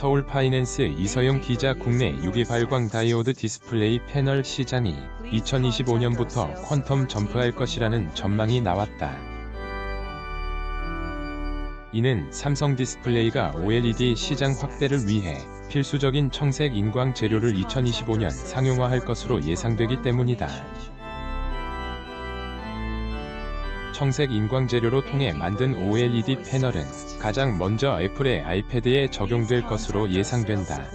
서울 파이낸스 이서영 기자 국내 유기 발광 다이오드 디스플레이 패널 시장이 2025년부터 퀀텀 점프할 것이라는 전망이 나왔다. 이는 삼성 디스플레이가 OLED 시장 확대를 위해 필수적인 청색 인광 재료를 2025년 상용화할 것으로 예상되기 때문이다. 청색 인광 재료로 통해 만든 OLED 패널은 가장 먼저 애플의 아이패드에 적용될 것으로 예상된다.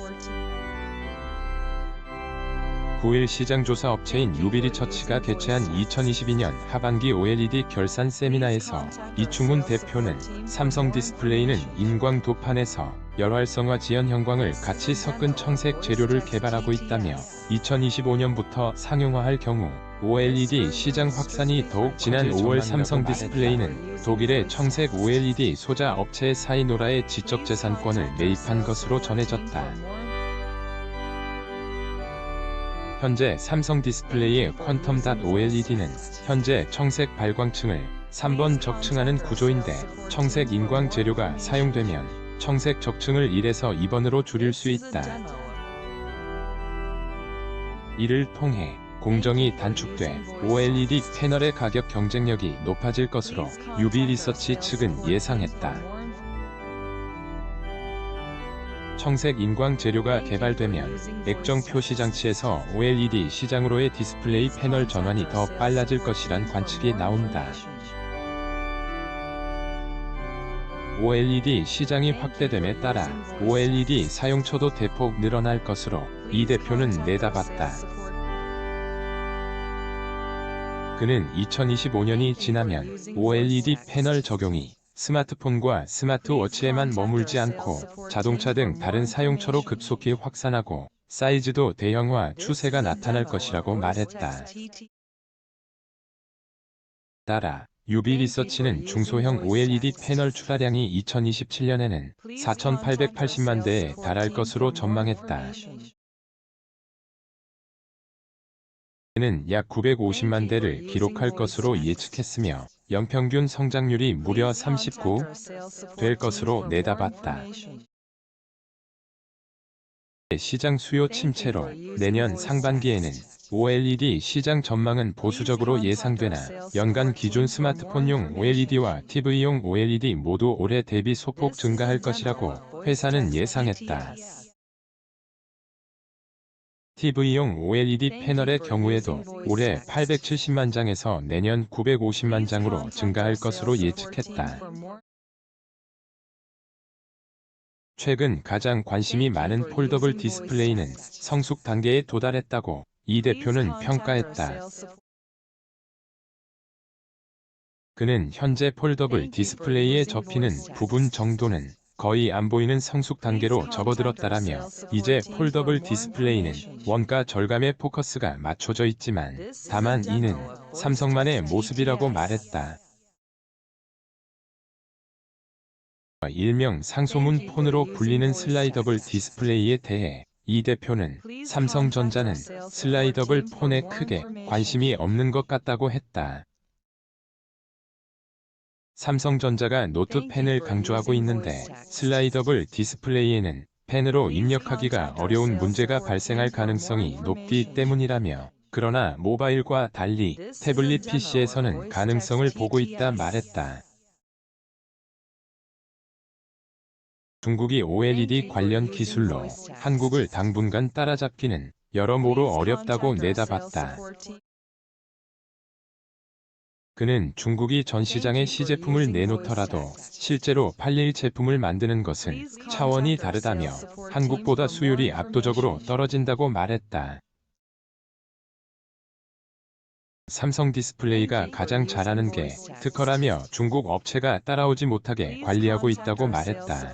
9일 시장조사 업체인 유비리처치가 개최한 2022년 하반기 OLED 결산 세미나에서 이충훈 대표는 삼성 디스플레이는 인광 도판에서 열활성화 지연 형광을 같이 섞은 청색 재료를 개발하고 있다며 2025년부터 상용화할 경우 OLED 시장 확산이 더욱 지난 5월 삼성 디스플레이는 독일의 청색 OLED 소자 업체 사이노라의 지적재산권을 매입한 것으로 전해졌다. 현재 삼성 디스플레이의 퀀텀 닷 OLED는 현재 청색 발광층을 3번 적층하는 구조인데 청색 인광 재료가 사용되면 청색 적층을 1에서 2번으로 줄일 수 있다. 이를 통해 공정이 단축돼 OLED 패널의 가격 경쟁력이 높아질 것으로 유비 리서치 측은 예상했다. 청색 인광 재료가 개발되면 액정 표시 장치에서 OLED 시장으로의 디스플레이 패널 전환이 더 빨라질 것이란 관측이 나온다. OLED 시장이 확대됨에 따라 OLED 사용처도 대폭 늘어날 것으로 이 대표는 내다봤다. 그는 2025년이 지나면 OLED 패널 적용이 스마트폰과 스마트워치에만 머물지 않고 자동차 등 다른 사용처로 급속히 확산하고 사이즈도 대형화 추세가 나타날 것이라고 말했다. 따라 유비 리서치는 중소형 OLED 패널 출하량이 2027년에는 4,880만 대에 달할 것으로 전망했다. 는약 950만 대를 기록할 것으로 예측했으며 연평균 성장률이 무려 39 될 것으로 내다봤다. 시장 수요 침체로 내년 상반기에는 OLED 시장 전망은 보수적으로 예상되나 연간 기준 스마트폰용 OLED와 TV용 OLED 모두 올해 대비 소폭 증가할 것이라고 회사는 예상했다. TV용 OLED 패널의 경우에도 올해 870만 장에서 내년 950만 장으로 증가할 것으로 예측했다. 최근 가장 관심이 많은 폴더블 디스플레이는 성숙 단계에 도달했다고 이 대표는 평가했다. 그는 현재 폴더블 디스플레이에 접히는 부분 정도는 거의 안 보이는 성숙 단계로 접어들었다라며 이제 폴더블 디스플레이는 원가 절감에 포커스가 맞춰져 있지만 다만 이는 삼성만의 모습이라고 말했다. 일명 상소문 폰으로 불리는 슬라이더블 디스플레이에 대해 이 대표는 삼성전자는 슬라이더블 폰에 크게 관심이 없는 것 같다고 했다. 삼성전자가 노트 펜을 강조하고 있는데 슬라이더블 디스플레이에는 펜으로 입력하기가 어려운 문제가 발생할 가능성이 높기 때문이라며 그러나 모바일과 달리 태블릿 PC에서는 가능성을 보고 있다 말했다. 중국이 OLED 관련 기술로 한국을 당분간 따라잡기는 여러모로 어렵다고 내다봤다. 그는 중국이 전 시장에 시제품을 내놓더라도 실제로 팔릴 제품을 만드는 것은 차원이 다르다며 한국보다 수율이 압도적으로 떨어진다고 말했다. 삼성 디스플레이가 가장 잘하는 게 특허라며 중국 업체가 따라오지 못하게 관리하고 있다고 말했다.